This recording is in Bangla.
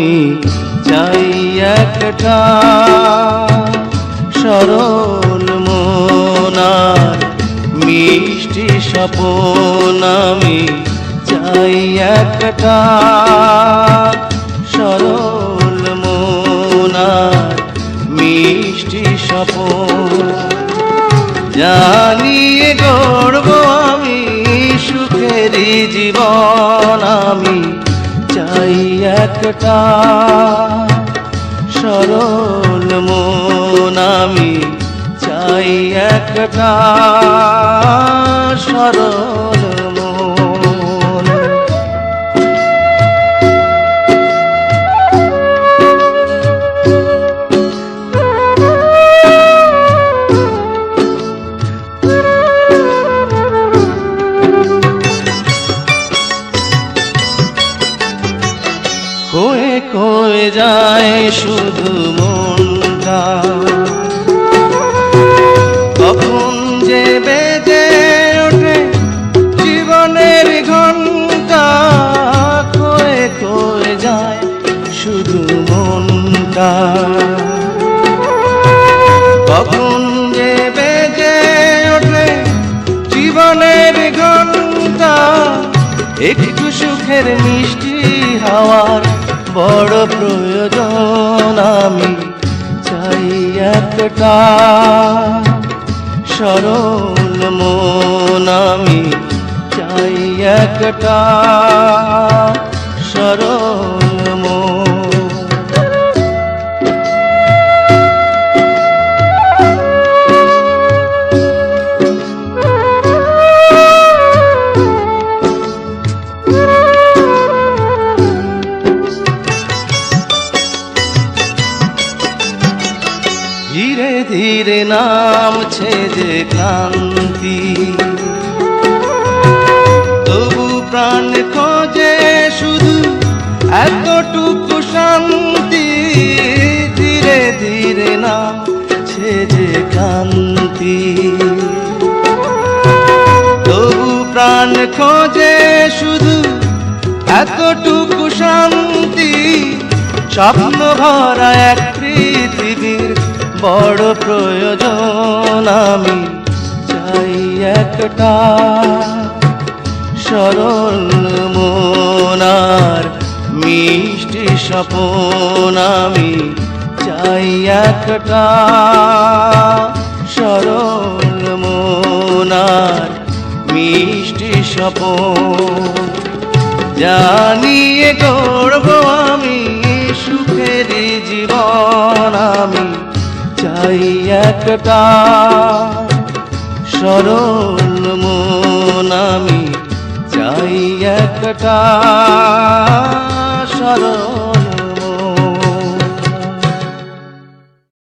আমি চাই একটা সরল মোনার মিষ্টি স্বপন আমি চাই একটা সরল মোনার মিষ্টি স্বপন। জানিয়ে গড়ব আমি সুখের জীবন আমি চাই একটা সরল মন আমি চাই একটা সরল কয়ে কয়ে যায় শুধু মনটা? কখন যে বেজে ওঠে জীবনের ঘণ্টা কয়ে কয়ে যায় শুধু মনটা? কখন যে বেজে ওঠে জীবনের ঘণ্টা একটু সুখের মিষ্টি হাওয়ার বড় প্রয়োজন আমি চাই একটা সরল মন আমি চাই একটা সরল ধীরে ধীরে নামছে যে ক্লান্তি। তবু প্রাণ খোঁজে শুধু এতটুকু শান্তি। ধীরে ধীরে নামছে যে ক্লান্তি। তবু প্রাণ খোঁজে শুধু এতটুকু শান্তি। স্বপ্ন ভরা এক পৃথিবীর বড় প্রয়োজন, আমি চাই একটা সরল মনার মিষ্টি স্বপন, আমি চাই একটা সরল মনার মিষ্টি স্বপন। জানিয়ে করব আমি সুখের জীবন, আমি চাই একটা সরল মন আমি। চাই একটা সরল